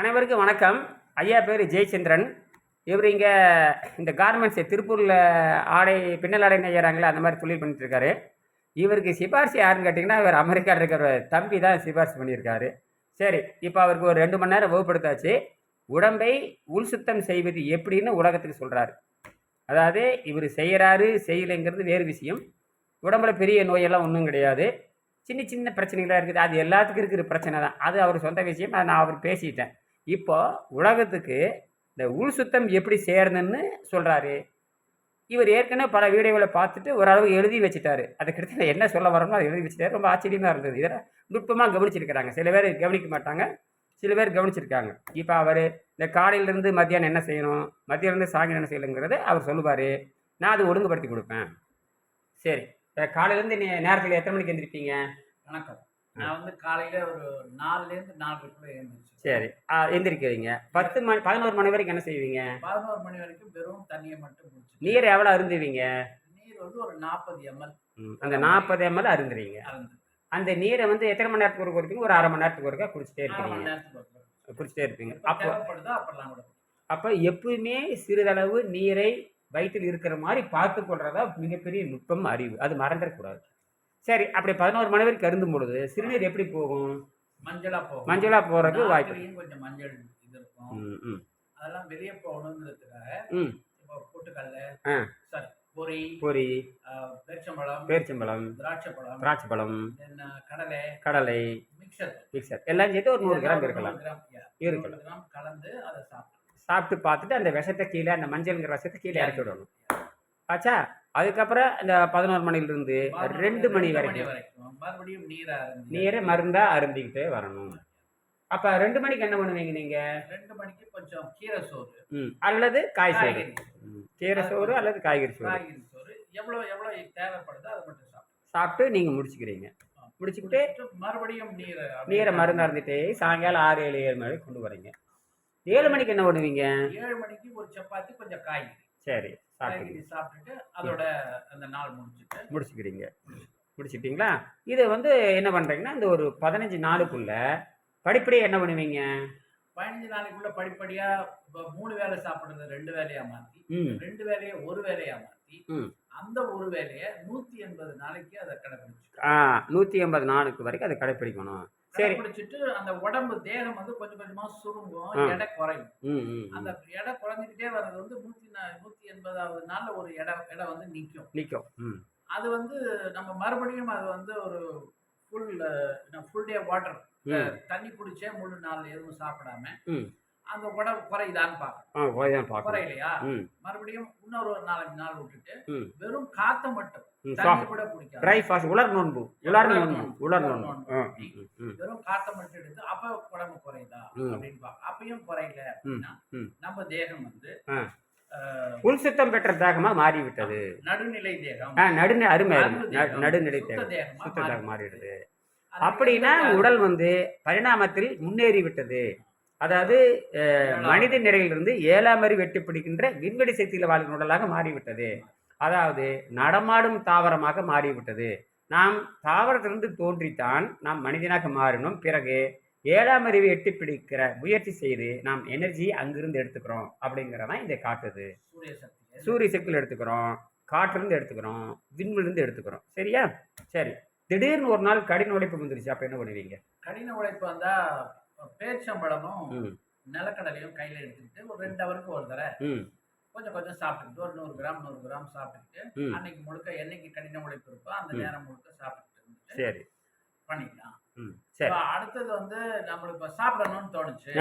அனைவருக்கும் வணக்கம். ஐயா பேர் ஜெயச்சந்திரன். இவர் இங்கே இந்த கார்மெண்ட்ஸ் திருப்பூரில் ஆடை பின்னல் ஆடை நெய்யறாங்களே அந்த மாதிரி தொழில் பண்ணிட்டுருக்காரு. இவருக்கு சிபாரிசு யாருன்னு கேட்டிங்கன்னா இவர் அமெரிக்காவில் இருக்கிற தம்பி தான் சிபாரிசு பண்ணியிருக்காரு. சரி இப்போ அவருக்கு ஒரு ரெண்டு மணி நேரம் வகுப்படுத்தாச்சு. உடம்பை உள் சுத்தம் செய்வது எப்படின்னு உலகத்துக்கு சொல்கிறாரு அதாவது இவர் செய்கிறாரு செய்யலைங்கிறது வேறு விஷயம். உடம்புல பெரிய நோயெல்லாம் ஒன்றும் கிடையாது. சின்ன சின்ன பிரச்சனைகளாக இருக்குது. அது எல்லாத்துக்கும் இருக்கிற பிரச்சனை தான். அது அவர் சொந்த விஷயம். அதை நான் அவர் பேசிட்டேன். இப்போ உலகத்துக்கு இந்த உள் சுத்தம் எப்படி சேரணும்னு சொல்கிறாரு இவர் ஏற்கனவே பல வீடியோகளை பார்த்துட்டு ஓரளவு எழுதி வச்சுட்டாரு. அதுக்கடுத்து நான் என்ன சொல்ல வரணுமோ அதை எழுதி வச்சுட்டாரு. ரொம்ப ஆச்சரியமாக இருந்தது. இதில் நுட்பமாக கவனிச்சிருக்கிறாங்க. சில பேர் கவனிக்க மாட்டாங்க. சில பேர் கவனிச்சிருக்காங்க. இப்போ அவர் இந்த காலையிலேருந்து மத்தியானம் என்ன செய்யணும்? மத்தியானலேருந்து சாயங்காலம் என்ன செய்யணுங்கிறத அவர் சொல்லுவார். நான் அதை ஒழுங்குபடுத்தி கொடுப்பேன். சரி. இப்போ காலையிலேருந்து நீ நேரத்தில் எத்தனை மணிக்கு எழுந்திருப்பீங்க வணக்கம். நான் வந்து காலையில ஒரு நாலுலேருந்து நாலரைக்குள்ள எழுந்திரிச்சு. சரி. எந்திரிக்கிறீங்க பத்து மணி பதினோரு மணி வரைக்கும் என்ன செய்வீங்க? பதினோரு மணி வரைக்கும் வெறும் தண்ணியை மட்டும் குடிச்சு நீர் எவ்வளோ அருந்துவீங்க? நீர் வந்து ஒரு நாற்பது எம்எல். அந்த நாற்பது எம்எல் அருந்துறீங்க அருந்து அந்த நீரை வந்து எத்தனை மணி நேரத்துக்கு ஒரு குடிப்பீங்க? ஒரு அரை மணி நேரத்துக்கு ஒருக்கா குடிச்சிட்டே தடவை. குடிச்சிட்டே. இருப்பீங்க. அப்போ அப்போ எப்பவுமே சிறிதளவு நீரை வயிற்றில் இருக்கிற மாதிரி பார்த்து கொள்றதா மிகப்பெரிய நுட்பம் அறிவு. அது மறந்துடக்கூடாது. சரி அப்படி பதினோரு மணி வரைக்கும் அருந்தும் பொழுது சிறுநீர் எப்படி போகும்? மஞ்சளா போகும். மஞ்சளா போறதுக்கு வாய்ப்பு. கொஞ்சம் மஞ்சள் இது இருக்கும். அதெல்லாம் வெளியே போகணுங்கிறதுக்காக ம். இப்போ பொட்டுக்கல்ல. சாரி பொரி பொரி. பேரிச்சம்பழம் பேரிச்சம்பழம் திராட்சை பழம் திராட்சை பழம் தென் கடலை கடலை மிக்சர் மிக்சர் எல்லாம் சேர்த்து ஒரு நூறு கிராம் இருக்கலாம். இருக்கலாம். கலந்து அதை சாப்பிடலாம் சாப்பிட்டு பார்த்துட்டு அந்த விஷத்தை கீழே அந்த மஞ்சள்ங்கிற விஷத்தை கீழே இறக்கி விடணும். ஆச்சா? அதுக்கப்புறம் அந்த பதினோரு மணிலிருந்து ரெண்டு மணி வரைக்கும். மறுபடியும் நீரை மருந்தா அருந்திக்கிட்டே வரணும். அப்போ ரெண்டு மணிக்கு என்ன பண்ணுவீங்க நீங்கள் ரெண்டு மணிக்கு கொஞ்சம் கீரை சோறு. அல்லது காய் சோறு. கீரை சோறு அல்லது காய்கறி சோறு. காய்கறி சோறு. எவ்வளோ எவ்வளோ தேவைப்படுதோ அதை மட்டும் சாப்பிட்டு நீங்கள் முடிச்சுக்கிறீங்க. முடிச்சுக்கிட்டு மறுபடியும் நீரை நீரை மருந்து அருந்திட்டே சாயங்காலம் ஆறு ஏழு ஏழு மணி கொண்டு வரீங்க. ஏழு மணிக்கு என்ன பண்ணுவீங்க? ஏழு மணிக்கு ஒரு சப்பாத்தி கொஞ்சம் காய்கறி. சரி. சாப்பிட்டு சாப்பிட்டுட்டு அதோட அந்த நாள் முடிச்சுட்டு முடிச்சுக்கிறீங்க. முடிச்சிட்டிங்களா இதை வந்து என்ன பண்ணுறீங்கன்னா இந்த ஒரு பதினஞ்சு நாளுக்குள்ள படிப்படியாக என்ன பண்ணுவீங்க? பதினஞ்சு நாளைக்குள்ள படிப்படியா இப்போ மூணு வேளை சாப்பிடுறத ரெண்டு வேலையா மாத்தி ரெண்டு வேலையை ஒரு வேலையா மாத்தி. அந்த ஒரு வேலையை நூத்தி எண்பது நாளைக்கு அதை கடைபிடிச்சு நூற்றி எண்பது நாளுக்கு வரைக்கும் அதை கடைப்பிடிக்கணும். சரி. கடைபிடிச்சிட்டு அந்த உடம்பு தேகம் வந்து கொஞ்சம் கொஞ்சமா சுருங்கும். எடை குறையும். அந்த எடை குறைஞ்சிக்கிட்டே வர்றது வந்து நூத்தி நூத்தி எண்பதாவது நாள்ல ஒரு எடை எடை வந்து நிக்கும். நிற்கும் ம். அது வந்து நம்ம மறுபடியும் அது வந்து ஒரு ஃபுல் ஃபுல் டே வாட்டர் தண்ணி குடிச்சே முழு நாள் எதுவும் சாப்பிடாம அந்த உடம்பு குறையுதான்னு பார்க்கணும். குறையலையா? மறுபடியும் இன்னொரு நாலஞ்சு நாள் விட்டுட்டு வெறும் காத்த மட்டும் ட்ரை ஃபாஸ்ட் உலர் நோன்பு. உலர் நோன்பு. உலர் நோன்பு. வெறும் காத்த மட்டும் எடுத்து அப்ப உடம்பு குறையுதா. அப்படின்னு பார்க்க அப்பயும் குறையல அப்படின்னா. நம்ம தேகம் வந்து உள் சுத்தம் பெற்ற தாகமாக மாறிவிட்டது. நடுநிலை தேகம். நடுநிலை அருமை அருமை. நடுவு ந- தேகம், நடுநிலை சுத்த தேகம். தேகமா மாறிடுது. அப்படின்னா உடல் வந்து பரிணாமத்தில் முன்னேறி விட்டது அதாவது மனித நிலையிலிருந்து ஏழாம் அறிவு வெட்டி பிடிக்கின்ற விண்வெளி சக்தியில் வாழும் உடலாக மாறிவிட்டது. அதாவது நடமாடும் தாவரமாக மாறிவிட்டது. நாம் தாவரத்திலிருந்து தோன்றித்தான் நாம் மனிதனாக மாறினோம். பிறகு ஏழாம் அறிவை எட்டி பிடிக்கிற முயற்சி செய்து நாம் எனர்ஜி அங்கிருந்து எடுத்துக்கிறோம். அப்படிங்கிறதான் இதை காட்டுது. சூரிய சக்தி சூரிய சக்தியில் எடுத்துக்கிறோம். காற்றிலிருந்து எடுத்துக்கிறோம். விண்வெளிருந்து எடுத்துக்கிறோம். சரியா? சரி. திடீர்னு ஒரு நாள் கடின உழைப்பு வந்துருச்சு. அப்போ என்ன பண்ணுவீங்க? கடின உழைப்பு வந்தா பேச்சம்பழமும் நிலக்கடலையும் கையில எடுத்துக்கிட்டு ஒரு ரெண்டு ஹவருக்கு ஒரு தடவை கொஞ்சம் கொஞ்சம் சாப்பிட்டுக்கிட்டு ஒரு நூறு கிராம் நூறு கிராம் சாப்பிட்டுக்கிட்டு ம். அன்னைக்கு முழுக்க என்னைக்கு கடின உழைப்பு இருக்கோ அந்த. நேரம் முழுக்க சாப்பிட்டுட்டு இருந்துட்டு சரி. பண்ணிக்கலாம். அடுத்தது வந்து நம்மளுக்கு இப்ப சாப்பிடணும்னு தோணுச்சு.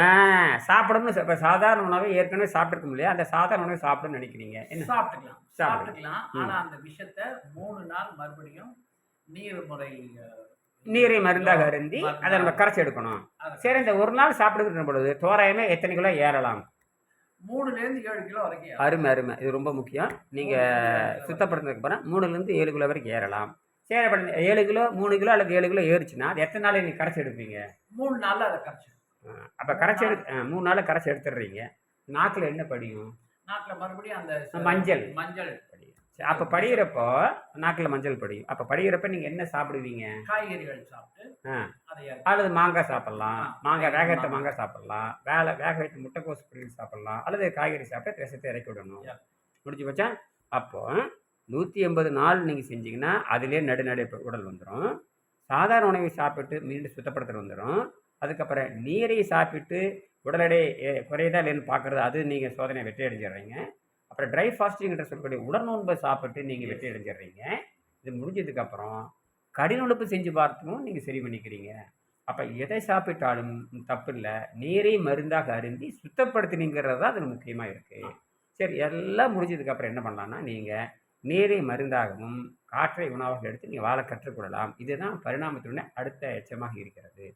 சாப்பிடணும்னு இப்போ சாதாரண உணவை ஏற்கனவே சாப்பிட்டுருக்க இல்லையா? அந்த சாதாரண உணவை சாப்பிடணும்னு நினைக்கிறீங்க. சாப்பிட்டுக்கலாம். சாப்பிட்டுக்கலாம். ம். ஆனா அந்த விஷத்தை மூணு நாள் மறுபடியும் நீர் முறை அஹ், நீரை மருந்தாக அருந்தி. அதை நம்ம கரைச்சி எடுக்கணும். சரி இந்த ஒரு நாள் சாப்பிடுகிற பொழுது தோராயமாக எத்தனை கிலோ ஏறலாம்? மூணுல இருந்து ஏழு கிலோ வரைக்கும். அருமை அருமை. இது ரொம்ப முக்கியம். நீங்கள் சுத்தப்படுத்தினதுக்கு அப்புறம் மூணுலேருந்து ஏழு கிலோ வரைக்கும் ஏறலாம். சரி அப்ப ஏழு கிலோ மூணு கிலோ அல்லது ஏழு கிலோ ஏறுச்சுன்னா அது எத்தனை நாள் நீங்கள் கரைச்சி எடுப்பீங்க? மூணு நாள்ல அதை கரைச்சு அப்போ கரைச்சி எடு மூணு நாளில் கரைச்சி எடுத்துடுறீங்க. நாக்கில் என்ன படியும்? நாட்டுல மறுபடியும் அந்த மஞ்சள். மஞ்சள். சரி, அப்ப படிக்கிறப்போ நாக்குல மஞ்சள் படியும் அப்ப படிக்கிறப்ப நீங்க என்ன சாப்பிடுவீங்க? காய்கறிகள் சாப்பிட்டு. அல்லது மாங்காய் சாப்பிடலாம். மாங்காய் வேக வைத்த மாங்காய். சாப்பிடலாம். வேலை வேக வைத்த முட்டைக்கோஸ் பொரியல் சாப்பிடலாம். அல்லது காய்கறி சாப்பிட்டு விஷத்தை இறக்கி விடணும். முடிஞ்சு போச்சா? அப்போ நூற்றி எண்பது நாள் நீங்கள் செஞ்சீங்கன்னா அதிலே நடுநடை உடல் வந்துடும் சாதாரண உணவை சாப்பிட்டு மீண்டும் சுத்தப்படுத்துறது வந்துடும் அதுக்கப்புறம் நீரை சாப்பிட்டு உடல் எடை குறையுதா இல்லைன்னு பார்க்குறது அது நீங்கள் சோதனை வெற்றி அடைஞ்சிடுறீங்க. அப்புறம் ட்ரை ஃபாஸ்டிங் சொல்லக்கூடிய உடற்நோன்பை சாப்பிட்டு நீங்கள் வெற்றி அடைஞ்சிடுறீங்க. இது முடிஞ்சதுக்கப்புறம் கடின உழைப்பு செஞ்சு பார்த்தும் நீங்கள் சரி பண்ணிக்கிறீங்க. அப்போ எதை சாப்பிட்டாலும் தப்பு இல்லை நீரை மருந்தாக அருந்தி சுத்தப்படுத்தினீங்கிறது தான் அதில் முக்கியமாக இருக்குது சரி எல்லாம் முடிஞ்சதுக்கப்புறம் என்ன பண்ணலாம்னா நீங்கள் நீரை மருந்தாகவும் காற்றை உணவாக எடுத்து நீங்கள் வாழ கற்றுக்கொள்ளலாம். இதுதான் பரிணாமத்துடன் அடுத்த எச்சமாக இருக்கிறது.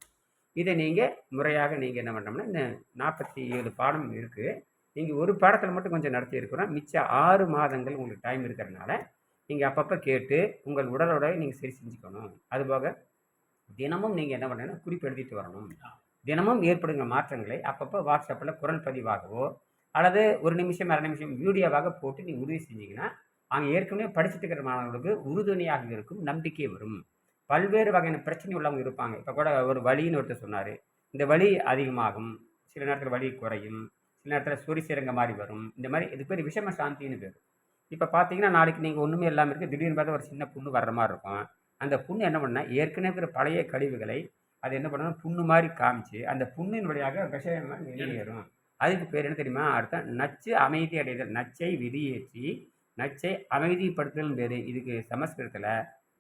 இதை நீங்கள் முறையாக நீங்கள் என்ன பண்ணோம்னா இந்த நாற்பத்தி ஏழு பாடம் இருக்குது நீங்கள் ஒரு பாடத்தில் மட்டும் கொஞ்சம் நடத்தி இருக்கிறோம். மிச்ச ஆறு மாதங்கள் உங்களுக்கு டைம் இருக்கிறதுனால நீங்கள் அப்பப்போ கேட்டு உங்கள் உடலோட நீங்கள் சரி செஞ்சுக்கணும். அதுபோக தினமும் நீங்கள் என்ன பண்ணணும் குறிப்பு எழுதிட்டு வரணும் தினமும் ஏற்படுங்க மாற்றங்களை அப்பப்போ வாட்ஸ்அப்பில் குரல் பதிவாகவோ அல்லது ஒரு நிமிஷம் அரை நிமிஷம் வீடியோவாக போட்டு நீங்கள் உறுதி செஞ்சீங்கன்னா அங்கே ஏற்கனவே படிச்சுட்டு இருக்கிற மாணவர்களுக்கு உறுதுணையாக இருக்கும் நம்பிக்கை வரும். பல்வேறு வகையான பிரச்சனை உள்ளவங்க இருப்பாங்க. இப்போ கூட ஒரு வலின்னு ஒருத்தர் சொன்னார். இந்த வலி அதிகமாகும். சில நேரத்தில் வலி குறையும். சில நேரத்தில் சொறி சிறங்க மாதிரி வரும். இந்த மாதிரி இது பேர் விஷம சாந்தின்னு பேர். இப்போ பார்த்தீங்கன்னா நாளைக்கு நீங்கள் ஒன்றுமே இல்லாமல் இருக்குது திடீர்னு பார்த்தா ஒரு சின்ன புண்ணு வர்ற மாதிரி இருக்கும். அந்த புண்ணு என்ன பண்ணால் ஏற்கனவே இருக்கிற பழைய கழிவுகளை அது என்ன பண்ணணும் புண்ணு மாதிரி காமிச்சு அந்த புண்ணின் வழியாக விஷயம் வெளியேறும். அதுக்கு பேர் என்ன தெரியுமா? அர்த்தம் நச்சு அமைதி அடைதல். நச்சை விதியேற்றி நச்சை அமைதிப்படுத்தல் பேர். இதுக்கு சமஸ்கிருதத்தில்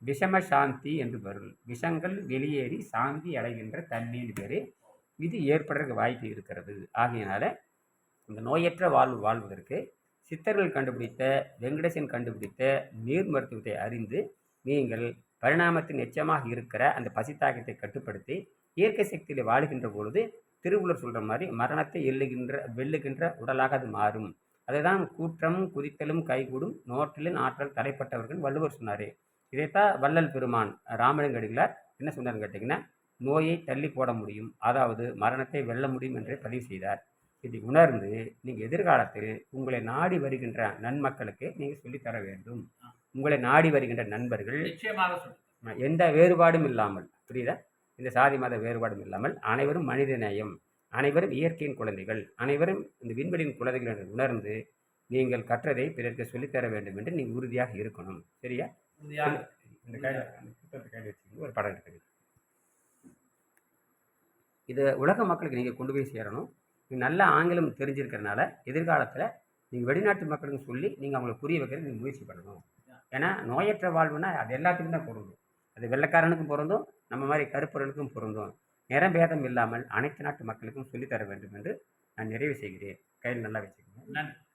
விஷம சாந்தி என்று பொருள் விஷங்கள் வெளியேறி சாந்தி அடைகின்ற தன்மைன்னு பேர். இது ஏற்படுறதுக்கு வாய்ப்பு இருக்கிறது. ஆகையினால இந்த நோயற்ற வாழ்வு வாழ்வதற்கு சித்தர்கள் கண்டுபிடித்த வெங்கடேசன் கண்டுபிடித்த நீர் மருத்துவத்தை அறிந்து நீங்கள் பரிணாமத்தின் எச்சமாக இருக்கிற அந்த பசித்தாக்கத்தை கட்டுப்படுத்தி இயற்கை சக்தியில் வாழுகின்ற பொழுது திருவள்ளுவர் சொல்கிற மாதிரி மரணத்தை எல்லுகின்ற வெல்லுகின்ற உடலாக அது மாறும். அதுதான் கூற்றம் குதித்தலும் கைகூடும் நோற்றிலும் ஆற்றல் தலைப்பட்டவர்கள் வள்ளுவர் சொன்னார். இதைத்தான் வள்ளல் பெருமான் ராமலிங்கடிகளார் என்ன சொன்னார்னு கேட்டிங்கன்னா நோயை தள்ளி போட முடியும். அதாவது மரணத்தை வெல்ல முடியும் என்று பதிவு செய்தார். இதை உணர்ந்து நீங்கள் எதிர்காலத்தில் உங்களை நாடி வருகின்ற நன்மக்களுக்கு நீங்கள் சொல்லித்தர வேண்டும். உங்களை நாடி வருகின்ற நண்பர்கள் நிச்சயமாக எந்த வேறுபாடும் இல்லாமல் புரியுதா? இந்த சாதி மத வேறுபாடும் இல்லாமல் அனைவரும் மனித நேயம் அனைவரும் இயற்கையின் குழந்தைகள் அனைவரும் இந்த விண்வெளியின் குழந்தைகள் என்று உணர்ந்து நீங்கள் கற்றதை பிறருக்கு சொல்லித்தர வேண்டும் என்று நீங்கள் உறுதியாக இருக்கணும். சரியா? இந்த கையில் அந்த புத்தகத்தை கையில் வச்சுக்கோங்க. ஒரு படம் இருக்குது இது உலக மக்களுக்கு நீங்கள் கொண்டு போய் சேரணும். நல்ல ஆங்கிலம் தெரிஞ்சிருக்கிறனால எதிர்காலத்தில் நீங்கள் வெளிநாட்டு மக்களுக்கு சொல்லி நீங்கள் அவங்களுக்கு புரிய வைக்கிறது நீங்கள் முயற்சி பண்ணணும். ஏன்னா நோயற்ற வாழ்வுனா அது எல்லாத்துக்கும் தான் பொருந்தும். அது வெள்ளைக்காரனுக்கும் பொருந்தும் நம்ம மாதிரி கருப்பரனுக்கும் பொருந்தும். நிறம் பேதம் இல்லாமல் அனைத்து நாட்டு மக்களுக்கும் சொல்லித்தர வேண்டும் என்று நான் நிறைவு செய்கிறேன். கையில் நல்லா வச்சுக்கிறேன் நன்றி.